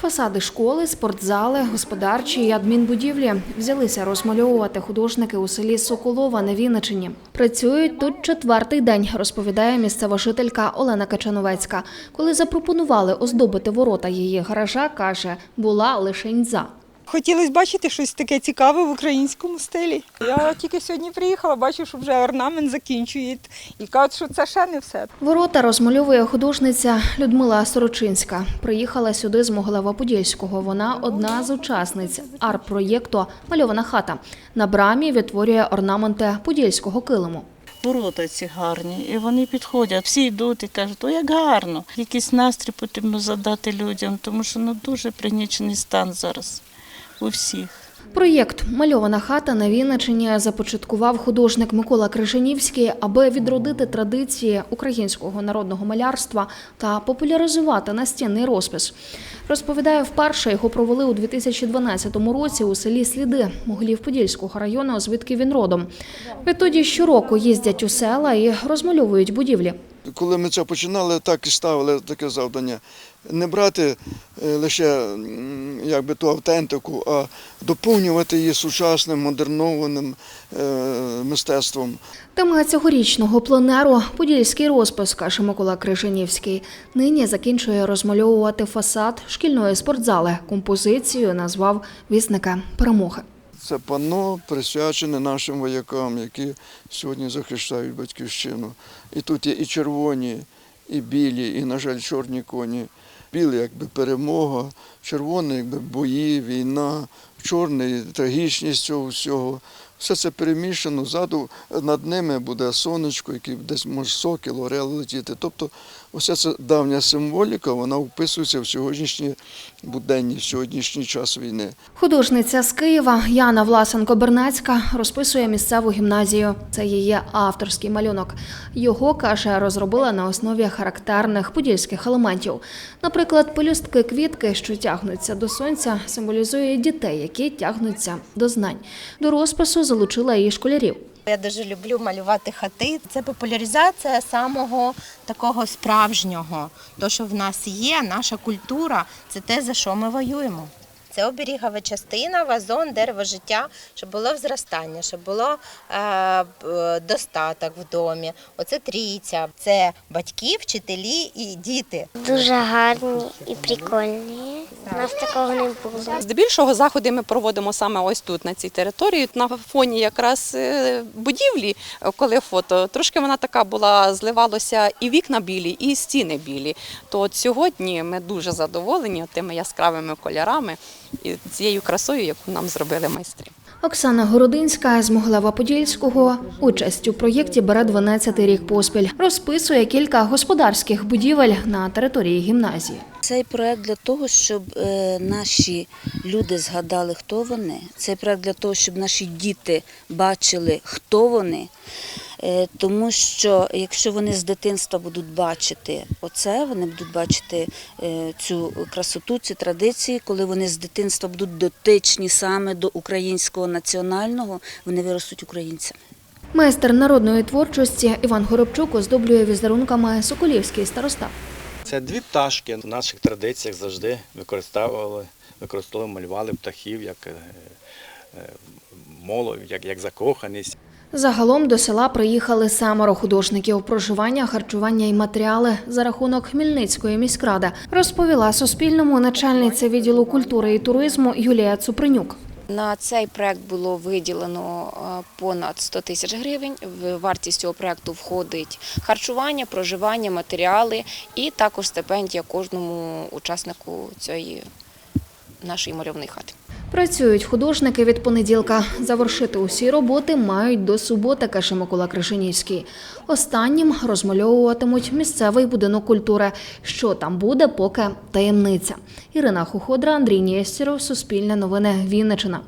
Фасади школи, спортзали, господарчі і адмінбудівлі взялися розмальовувати художники у селі Соколова на Вінничині. Працюють тут четвертий день, розповідає місцева жителька Олена Качановецька. Коли запропонували оздобити ворота її гаража, каже, була лишень за. Хотілося бачити щось таке цікаве в українському стилі. Я тільки сьогодні приїхала, бачу, що вже орнамент закінчують. І кажуть, що це ще не все. Ворота розмальовує художниця Людмила Сорочинська. Приїхала сюди з Могилева-Подільського. Вона одна з учасниць арт-проєкту Мальована хата. На брамі відтворює орнаменти подільського килиму. Ворота ці гарні, і вони підходять. Всі йдуть і кажуть, о, як гарно. Якийсь настрій потрібно задати людям, тому що ну дуже пригнічений стан зараз у всіх. Проєкт Мальована хата на Вінничині започаткував художник Микола Крижанівський, аби відродити традиції українського народного малярства та популяризувати настінний розпис. Розповідає, вперше його провели у 2012 році у селі Сліди Могилів-Подільського району, звідки він родом. Відтоді щороку їздять у села і розмальовують будівлі. Коли ми це починали, так і ставили таке завдання. Не брати е, лише якби, ту автентику, а доповнювати її сучасним, модернованим е, мистецтвом. Тема цьогорічного пленеру Подільський розпис, каже Микола Крижанівський. Нині закінчує розмальовувати фасад шкільної спортзали. Композицію назвав вісника перемоги. Це панно присвячене нашим воякам, які сьогодні захищають батьківщину. І тут є і червоні, і білі, і, на жаль, чорні коні. Білий якби перемога, червоний якби бої, війна, чорний трагічність цього всього. Все це перемішано. Ззаду над ними буде сонечко, яке десь може сокіл, орел летіти. Тобто, ося ця давня символіка, вона вписується в сьогоднішній буденні, сьогоднішній час війни. Художниця з Києва Яна Власенко-Бернацька розписує місцеву гімназію. Це її авторський малюнок. Його, каже, розробила на основі характерних подільських елементів. Наприклад, пелюстки квітки, що тягнуться до сонця, символізують дітей, які тягнуться до знань. До розпису залучила і школярів. Я дуже люблю малювати хати. Це популяризація самого такого справжнього. То, що в нас є, наша культура, це те, за що ми воюємо. Це оберігова частина, вазон, дерево життя, щоб було зростання, щоб було е, достаток в домі. Оце трійця, це батьки, вчителі і діти. Дуже гарні і прикольні. У нас такого не було. Здебільшого заходи ми проводимо саме ось тут, на цій території. На фоні якраз е, будівлі, е, коли фото, трошки вона така була, зливалося і вікна білі, і стіни білі. То от сьогодні ми дуже задоволені тими яскравими кольорами і цією красою, яку нам зробили майстри. Оксана Городинська з Могилева-Подільського участь у проєкті бере 12-й рік поспіль. Розписує кілька господарських будівель на території гімназії. Цей проект для того, щоб е, наші люди згадали, хто вони. Цей проект для того, щоб наші діти бачили, хто вони. Е, Тому що якщо вони з дитинства будуть бачити оце, вони будуть бачити е, цю красоту, ці традиції, коли вони з дитинства будуть дотичні саме до українського національного, вони виростуть українцями. Майстер народної творчості Іван Горобчук оздоблює візерунками Соколівський старостав. Це дві пташки. В наших традиціях завжди використовували, використовували, малювали птахів як е, е, як, як закоханість. Загалом до села приїхали семеро художників. Проживання, харчування і матеріали за рахунок Хмельницької міськради, розповіла Суспільному начальниця відділу культури і туризму Юлія Цупринюк. На цей проект було виділено е, понад 100 тисяч гривень. В вартість цього проекту входить харчування, проживання, матеріали і також стипендія кожному учаснику цієї нашої мальовної хати. Працюють художники від понеділка. Завершити усі роботи мають до суботи, каже Микола Кришинівський. Останнім розмальовуватимуть місцевий будинок культури. Що там буде, поки таємниця. Ірина Хуходра, Андрій Нєстєров, Суспільне новини, Вінниччина.